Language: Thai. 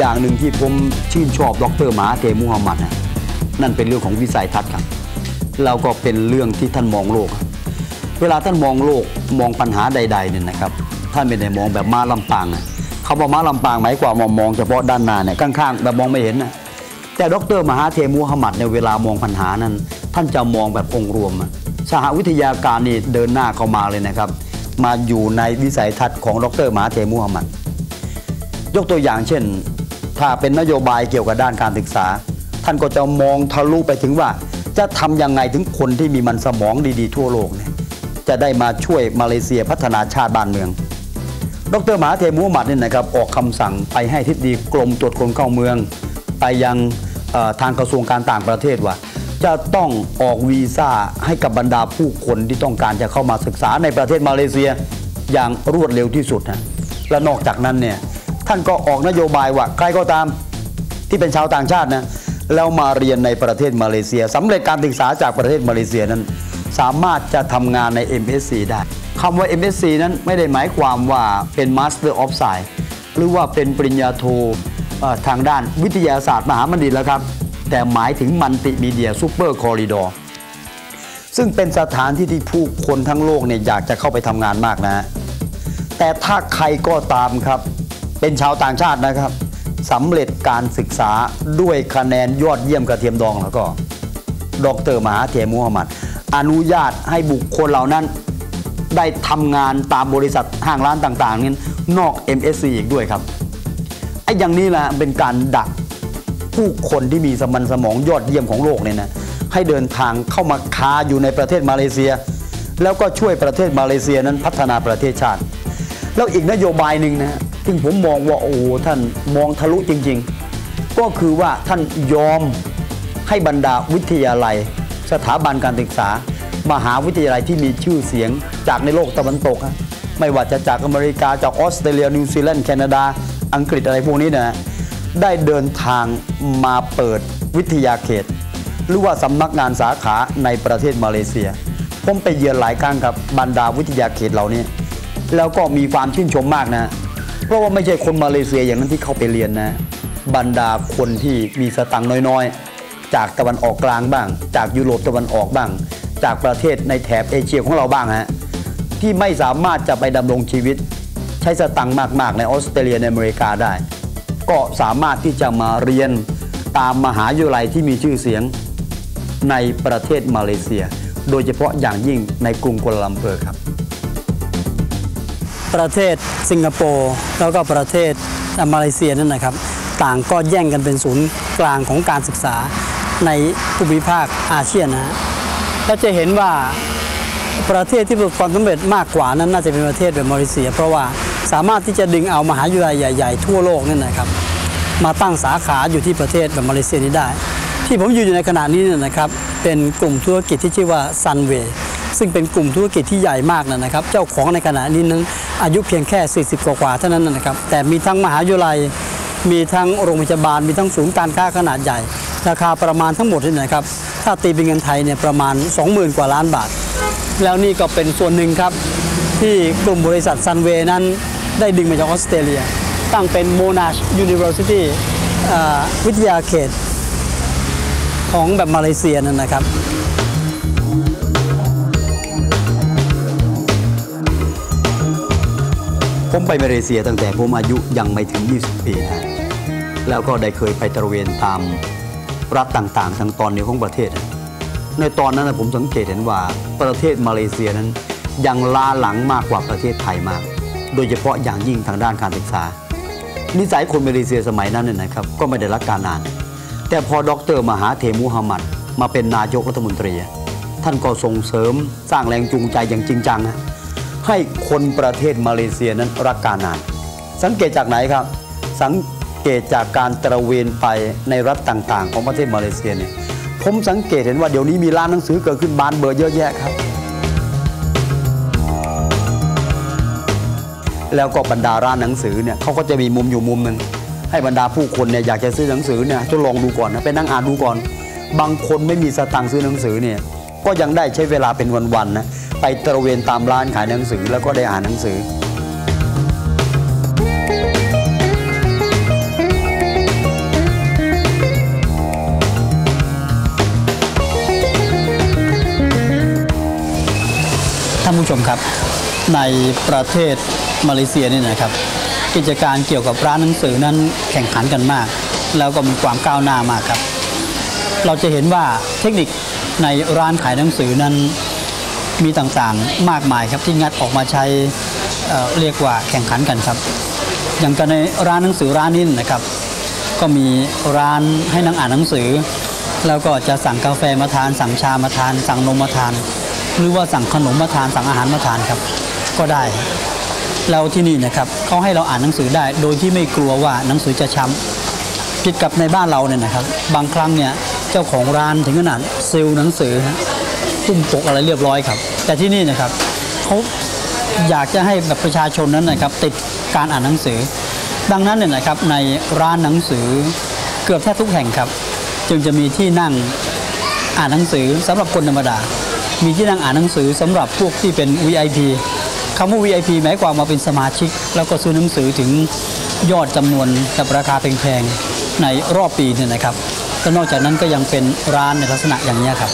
อย่างหนึ่งที่ผมชื่นชอบดรมหาเทมูฮัมหมัดนะนั่นเป็นเรื่องของวิสัยทัศน์ครับแล้วก็เป็นเรื่องที่ท่านมองโลก เวลาท่านมองโลกมองปัญหาใดๆเนี่ยนะครับท่านไม่ได้มองแบบม้าลำปางเขาบอกม้าลำปางหมายความว่ามองเฉพาะด้านหน้าเนี่ยข้างๆแบบมองไม่เห็นนะแต่ดรมหาเทมูฮัมหมัดในเวลามองปัญหานั้น ท่านจะมองแบบองค์รวม สหวิทยาการนี่เดินหน้าเข้ามาเลยนะครับ มาอยู่ในวิสัยทัศน์ของดรมหาเทมูฮัมหมัดยกตัวอย่างเช่น ถ้าเป็นนโยบายเกี่ยวกับด้านการศึกษา ท่านก็จะมองทะลุไปถึงว่า จะทำยังไงถึงคนที่มีมันสมองดีๆทั่วโลกเนี่ยจะได้มาช่วยมาเลเซียพัฒนาชาติบ้านเมือง ดรมหาเทมูฮัมหมัดเนี่ยนะครับออกคำสั่งไปให้ทิศดีกรมตรวจคนเข้าเมือง ไปยังทางกระทรวงการต่างประเทศว่า จะต้องออกวีซ่าให้กับบรรดาผู้คนที่ต้องการจะเข้ามาศึกษาในประเทศมาเลเซียอย่างรวดเร็วที่สุดนะและนอกจากนั้นเนี่ย ท่านก็ออกนโยบายว่าใครก็ตามที่เป็นชาวต่างชาตินะแล้วมาเรียนในประเทศมาเลเซียสำเร็จการศึกษาจากประเทศมาเลเซียนั้น สามารถจะทำงานใน MSc ได้คำว่า MSc นั้นไม่ได้หมายความว่าเป็น Master of Science หรือว่าเป็นปริญญาโททางด้านวิทยาศาสตร์มหาบัณฑิตแล้วครับ แต่หมายถึงมัลติมีเดียซูเปอร์คอริดอร์ซึ่งเป็นสถานที่ที่ผู้คนทั้งโลกเนี่ยอยากจะเข้าไปทำงานมากนะ แต่ถ้าใครก็ตามครับ เป็นชาวต่างชาตินะครับสำเร็จการศึกษาด้วยคะแนนยอดเยี่ยมกระเทียมดองแล้วก็ ดรมหาเทมูฮัมหมัด อนุญาตให้บุคคลเหล่านั้น ได้ทำงานตามบริษัทห้างร้านต่างๆนี้นอก MSC อีกด้วยครับไอ้อย่างนี้แหละเป็นการดักผู้คนที่มีสมองสมองยอดเยี่ยมของโลกเนี่ยนะให้เดินทางเข้ามาค้าอยู่ในประเทศมาเลเซีย แล้วก็ช่วยประเทศมาเลเซียนั้นพัฒนาประเทศชาติ แล้วอีกนโยบายหนึ่งนะ ซึ่งผมมองว่าโอ้ท่านมองทะลุจริง ๆ ก็คือว่าท่านยอมให้บรรดาวิทยาลัย สถาบันการศึกษา มหาวิทยาลัยที่มีชื่อเสียงจากในโลกตะวันตกฮะไม่ว่าจะจากอเมริกาจากออสเตรเลียนิวซีแลนด์แคนาดา อังกฤษอะไรพวกนี้นะได้เดินทางมาเปิดวิทยาเขต หรือว่าสำนักงานสาขาในประเทศมาเลเซีย ผมไปเยือนหลายครั้งกับบรรดาวิทยาเขตเหล่านี้ แล้วก็มีความชื่นชมมากนะ เพราะว่าไม่ใช่คนมาเลเซียอย่างนั้นที่เข้าไปเรียนนะ บรรดาคนที่มีสตังค์น้อยๆ จากตะวันออกกลางบ้าง จากยุโรปตะวันออกบ้าง จากประเทศในแถบเอเชียของเราบ้างฮะที่ไม่สามารถจะไปดำรงชีวิต ใช้สตังค์มากๆ ในออสเตรเลียในอเมริกาได้ ก็สามารถที่จะมาเรียนตามมหาวิทยาลัยที่มีชื่อเสียงในประเทศมาเลเซีย โดยเฉพาะอย่างยิ่งในกรุงกัวลาลัมเปอร์ครับ ประเทศสิงคโปร์แล้วก็ประเทศมาเลเซียนั่นนะครับ ต่างก็แย่งกันเป็นศูนย์กลางของการศึกษาในภูมิภาคอาเซียนนะฮะจะเห็นว่าประเทศที่ประสบความสำเร็จมากกว่านั้นน่าจะเป็นประเทศแบบมาเลเซีย เพราะว่าสามารถที่จะดึงเอามหาวิทยาลัยใหญ่ ๆ ทั่วโลกนั่นนะครับ มาตั้งสาขาอยู่ที่ประเทศแบบมาเลเซียนี้ได้ ที่ผมอยู่อยู่ในขณะนี้นี่นะครับ เป็นกลุ่มธุรกิจที่ชื่อว่า Sunway ซึ่งเป็นกลุ่มธุรกิจที่ใหญ่มากนะครับ เจ้าของในขณะนี้นั้นอายุเพียงแค่ 40 กว่าเท่านั้นนะครับ แต่มีทั้งมหาวิทยาลัย มีทั้งโรงพยาบาล มีทั้งศูนย์การค้าขนาดใหญ่ ราคาประมาณทั้งหมดนี่นะครับ ถ้าตีเป็นเงินไทยเนี่ยประมาณ 20,000 กว่าล้านบาท แล้วนี่ก็เป็นส่วนหนึ่งครับที่กลุ่มบริษัท Sunway นั้นได้ดึงมาจากออสเตรเลีย ตั้งเป็น Monash University อ่าวิทยาเขตของแบบมาเลเซียนั่นนะครับ ผมไปมาเลเซียตั้งแต่ผมอายุยังไม่ถึง 20 ปีนะแล้วก็ได้เคยไปตระเวนตามรัฐต่างๆ ทางตอนเหนือของประเทศ ในตอนนั้นนะผมสังเกตเห็นว่าประเทศมาเลเซียนั้นยังล้าหลังมากกว่าประเทศไทยมาก โดยเฉพาะอย่างยิ่งทางด้านการศึกษา นิสัยคนมาเลเซียสมัยนั้นเนี่ยนะครับ ก็ไม่ได้รักการอ่าน แต่พอดรมหาเทมูฮัมมัดมาเป็นนายกรัฐมนตรี ท่านก็ส่งเสริมสร้างแรงจูงใจอย่างจริงจังนะ ให้คนประเทศมาเลเซียนั้นรักการอ่าน สังเกตจากไหนครับ สังเกตจากการตระเวนไปในรัฐต่างๆ ของประเทศมาเลเซียเนี่ยผมสังเกตเห็นว่าเดี๋ยวนี้มีร้านหนังสือเกิดขึ้นบานเบอร์เยอะแยะครับ แล้วก็บรรดาร้านหนังสือเนี่ยเขาก็จะมีมุมอยู่มุมหนึ่งให้บรรดาผู้คนเนี่ยอยากจะซื้อหนังสือเนี่ยทดลองดูก่อนนะไปนั่งอ่านดูก่อน บางคนไม่มีสตังค์ซื้อหนังสือเนี่ย ก็ยังได้ใช้เวลาเป็นวันๆนะไปตระเวนตามร้านขายหนังสือแล้วก็ได้อ่านหนังสือท่านผู้ชมครับ ในประเทศมาเลเซียนี่นะครับ กิจการเกี่ยวกับร้านหนังสือนั้นแข่งขันกันมาก แล้วก็มีความก้าวหน้ามากครับ เราจะเห็นว่าเทคนิค ในร้านขายหนังสือนั้นมีต่างๆมากมายครับที่งัดออกมาใช้เเรียกว่าแข่งขันกันครับ อย่างกันในร้านหนังสือร้านนี้นะครับ ก็มีร้านให้นั่งอ่านหนังสือ แล้วก็จะสั่งกาแฟมาทาน สั่งชามาทาน สั่งนมมาทาน หรือว่าสั่งขนมมาทานสั่งอาหารมาทานครับ ก็ได้แล้วที่นี่นะครับเขาให้เราอ่านหนังสือได้ โดยที่ไม่กลัวว่าหนังสือจะช้ำผิดกับในบ้านเราเนี่ยนะครับ บางครั้งเนี่ย เจ้าของร้านถึงขนาดเซลล์หนังสือฮะตุ้มปกอะไรเรียบร้อยครับ แต่ที่นี่นะครับเขาอยากจะให้แบบประชาชนนั้นนะครับ ติดการอ่านหนังสือ ดังนั้นเนี่ยนะครับในร้านหนังสือเกือบแทบทุกแห่งครับ จึงจะมีที่นั่งอ่านหนังสือสำหรับคนธรรมดา มีที่นั่งอ่านหนังสือสำหรับพวกที่เป็น VIP คำว่า VIP หมายความมาเป็นสมาชิก แล้วก็ซื้อหนังสือถึงยอดจำนวนกับราคาแพงๆในรอบปีเนี่ยนะครับ และนอกจากนั้นก็ยังเป็นร้านในลักษณะอย่างนี้ครับ